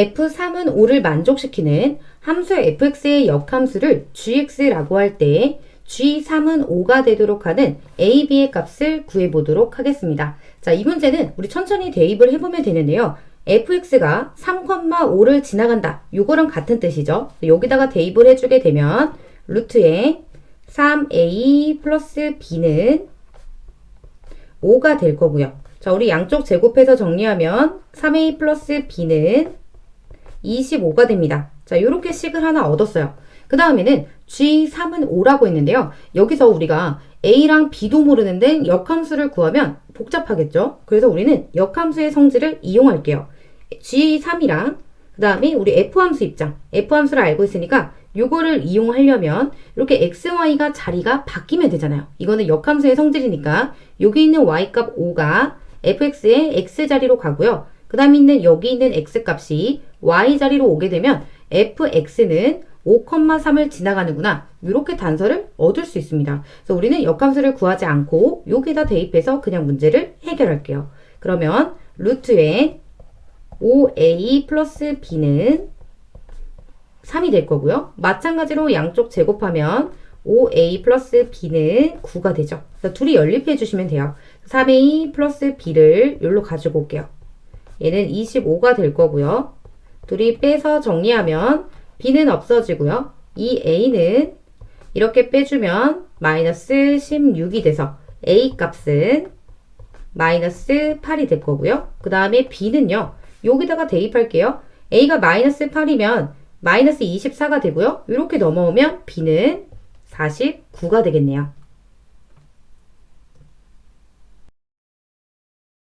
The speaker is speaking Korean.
F3은 5를 만족시키는 함수 fx의 역함수를 gx라고 할 때 g3은 5가 되도록 하는 a, b의 값을 구해보도록 하겠습니다. 자, 이 문제는 우리 천천히 대입을 해보면 되는데요. fx가 3,5를 지나간다. 요거랑 같은 뜻이죠. 여기다가 대입을 해주게 되면 루트에 3a 플러스 b는 5가 될 거고요. 자, 우리 양쪽 제곱해서 정리하면 3a 플러스 b는 25가 됩니다. 자, 이렇게 식을 하나 얻었어요. 그 다음에는 G3은 5라고 했는데요. 여기서 우리가 A랑 B도 모르는데 역함수를 구하면 복잡하겠죠? 그래서 우리는 역함수의 성질을 이용할게요. G3이랑 그 다음에 우리 F함수 입장, F함수를 알고 있으니까 요거를 이용하려면 이렇게 x, y가 자리가 바뀌면 되잖아요. 이거는 역함수의 성질이니까 여기 있는 y값 5가 fx의 x 자리로 가고요. 그 다음에 있는 여기 있는 x 값이 y 자리로 오게 되면 fx는 5,3을 지나가는구나. 이렇게 단서를 얻을 수 있습니다. 그래서 우리는 역함수를 구하지 않고 여기다 대입해서 그냥 문제를 해결할게요. 그러면 루트에 5a 플러스 b는 3이 될 거고요. 마찬가지로 양쪽 제곱하면 5a 플러스 b는 9가 되죠. 그래서 둘이 연립해 주시면 돼요. 3a 플러스 b를 여기로 가지고 올게요. 얘는 25가 될 거고요. 둘이 빼서 정리하면 b는 없어지고요. 이 a는 이렇게 빼주면 마이너스 16이 돼서 a 값은 마이너스 8이 될 거고요. 그 다음에 b는요. 여기다가 대입할게요. a가 마이너스 8이면 마이너스 24가 되고요. 이렇게 넘어오면 b는 49가 되겠네요.